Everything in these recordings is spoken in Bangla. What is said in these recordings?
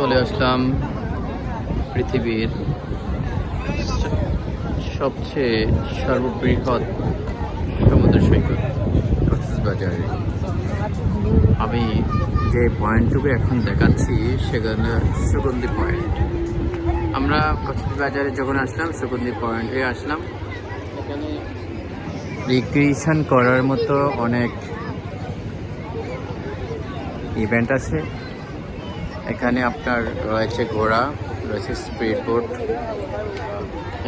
চলে আসলাম পৃথিবীর সবচেয়ে সর্ববৃহৎ সমুদ্র সৈকত কক্সবাজারে আমি যে পয়েন্টটুকু এখন দেখাচ্ছি, সেখানে সুগন্ধি পয়েন্ট। আমরা কক্সবাজারে যখন আসলাম, সুগন্ধি পয়েন্টে আসলাম। রিক্রিয়েশন করার মতো অনেক ইভেন্ট আছে। এখানে আপনার রয়েছে ঘোড়া, রয়েছে স্পিড বোট,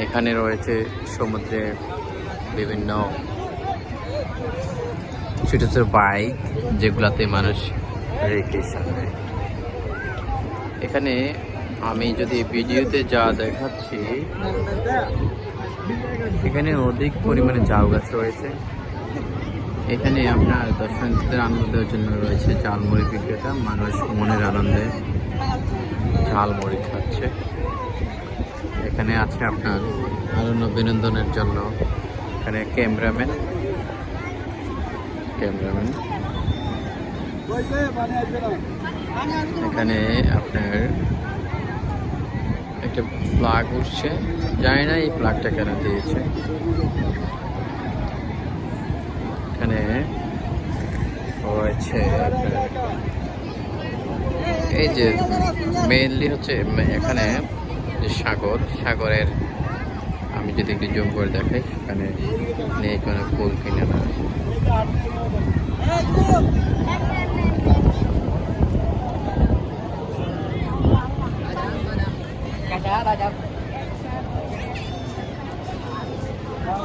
এখানে রয়েছে সমুদ্রে বিভিন্ন ছোটো ছোটো বাইক যেগুলাতে মানুষ রিক্রিয়েশন এখানে আমি যদি ভিডিওতে যা দেখাচ্ছি, এখানে অধিক পরিমাণে ঝাউ গাছ রয়েছে। এখানে আপনার দর্শনার্থীদের আনন্দ দেওয়ার জন্য রয়েছে ঝালমুড়ি বিক্রেতা, মানুষ মনের আনন্দে ঝালমুড়ি খাচ্ছে। এখানে আছে আপনার আনন্দ বিনোদনের জন্য। এখানে ক্যামেরাম্যান। ক্যামেরাম্যান। এখানে আপনার একটা ফ্লাগ উঠছে। জানি না এই ফ্লাগটা কেন দিয়েছে। এখানে রয়েছে এই যে মেইনলি হচ্ছে এখানে যে সাগর, সাগরের আমি যদি একটু জুম করে দেখাই, সেখানে নেই কোনো ফুল কিনে না।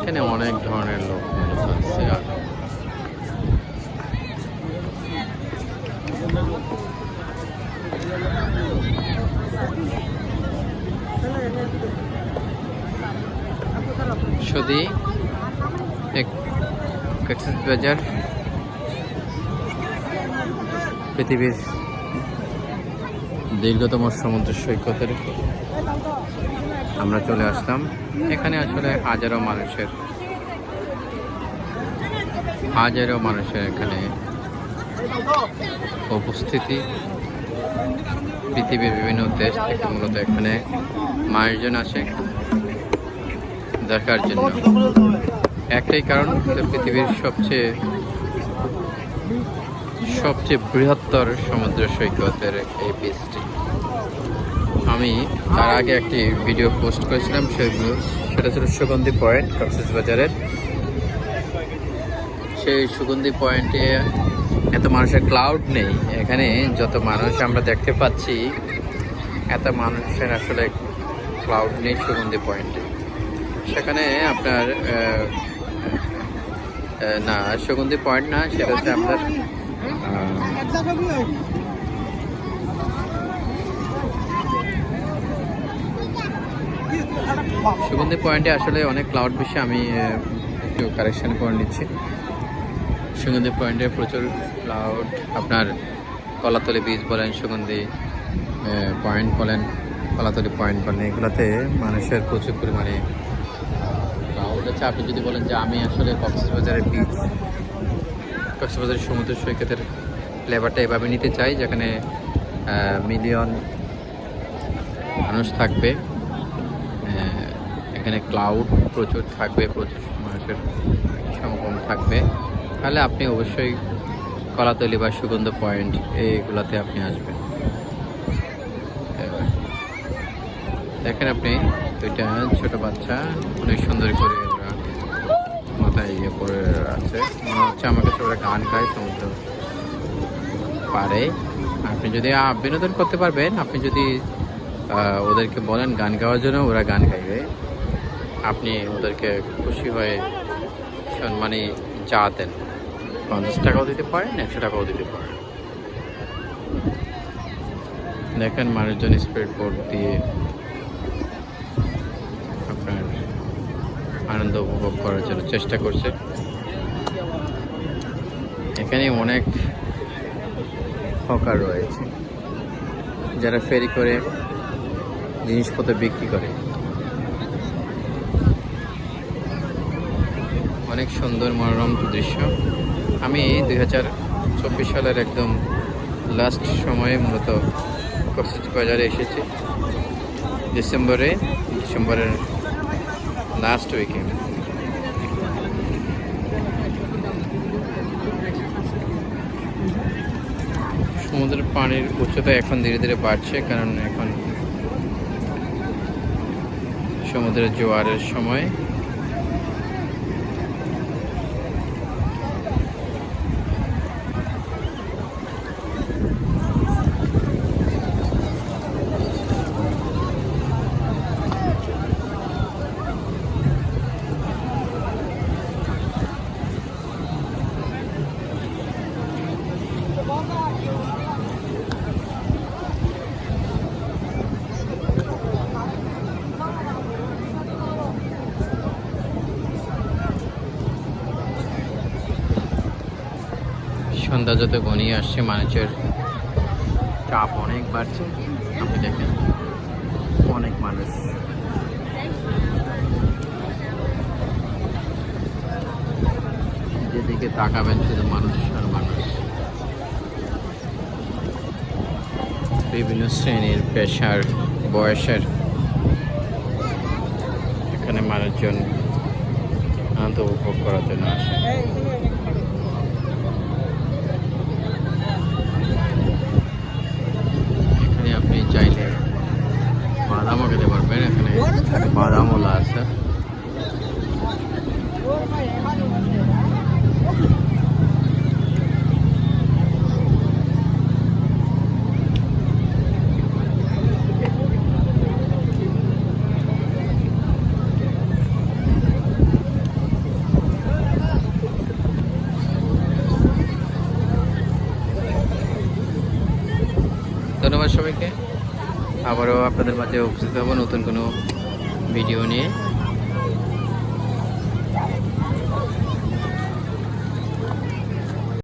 এখানে অনেক ধরনের লোক আছে, আর সদি বাজার পৃথিবীর দীর্ঘতম সমুদ্র সৈকতের আমরা চলে আসলাম। এখানে আসলে হাজারো মানুষের হাজারো মানুষের এখানে উপস্থিতি। পৃথিবীর বিভিন্ন দেশ থেকে মূলত এখানে মানুষজন আসে দেখার জন্য। একটাই কারণ পৃথিবীর সবচেয়ে সবচেয়ে বৃহত্তর সমুদ্র সৈকতের এই বীজটি। আমি তার আগে একটি ভিডিও পোস্ট করেছিলাম, সেগুলো সেটা ছিল সুগন্ধি পয়েন্ট বাজারের সেই সুগন্ধি পয়েন্টে এত মানুষের ক্লাউড নেই। এখানে যত মানুষ আমরা দেখতে পাচ্ছি, এত মানুষের আসলে ক্লাউড নেই সুগন্ধি পয়েন্টে সেখানে আপনার না, সুগন্ধি পয়েন্ট না, সেটা হচ্ছে আপনার সুগন্ধি পয়েন্টে আসলে অনেক ক্লাউড বেশি আমি একটু কারেকশন করে নিচ্ছি। সুগন্ধি পয়েন্টে প্রচুর ক্লাউড আপনার কলাতলি বীজ বলেন, সুগন্ধি পয়েন্ট বলেন, কলাতলি পয়েন্ট বলেন, এগুলোতে মানুষের প্রচুর পরিমাণে ক্লাউড আছে। আপনি যদি বলেন যে আমি আসলে কক্সবাজারের বীজ কক্সবাজারের সমুদ্র সৈকতের ফ্লেভারটা এভাবে নিতে চাই, যেখানে মিলিয়ন মানুষ থাকবে এখানে ক্লাউড প্রচুর থাকবে, প্রচুর মানুষের সমাগম থাকবে। তাহলে আপনি অবশ্যই কলাতলি বা সুগন্ধ পয়েন্ট এইগুলোতে আপনি আসবেন। দেখেন আপনি, দুইটা ছোট বাচ্চা, অনেক সুন্দর করে ওরা মাথায় ইয়ে করে আছে। মনে হচ্ছে আমার কাছে ওরা গান গায় সমুদ্র পারে আপনি যদি বিনোদন করতে পারবেন, আপনি যদি ওদেরকে বলেন গান গাওয়ার জন্য, ওরা গান গাইবে। আপনি ওদেরকে খুশি হয়ে সম্মানী চা দেন। পঞ্চাশ টাকাও দিতে পারেন, একশো টাকাও দিতে পারেন। দেখেন মানুষজন স্প্রেড বোর্ড দিয়ে আপনার আনন্দ উপভোগ করার জন্য চেষ্টা করছে। এখানে অনেক হকার রয়েছে, যারা ফেরি করে জিনিসপত্র বিক্রি করে। অনেক সুন্দর মনোরম দৃশ্য। আমি দুই হাজার চব্বিশ সালের একদম লাস্ট সময়ে মূলত কক্সবাজারে এসেছি। ডিসেম্বরে, ডিসেম্বরের লাস্ট উইকে সমুদ্রের পানির উচ্চতা এখন ধীরে ধীরে বাড়ছে, কারণ এখন সমুদ্রের জোয়ারের সময় সন্ধ্যা যত ঘনিয়ে আসছে, মানুষের চাপ অনেক বাড়ছে। আপনি দেখেন, অনেক মানুষ। যেদিকে তাকাবেন, শুধু মানুষ আর মানুষ। বিভিন্ন শ্রেণির পেশার, বয়সের, এখানে মানুষজন আনন্দ উপভোগ করার জন্য আসে এখানে আপনি চাইলে খেতে পারবেন এখানে বাদামওলা আছে। ধন্যবাদ সবাইকে। আবারও আপনাদের মাঝে উপস্থিত হব নতুন কোনো ভিডিও নিয়ে।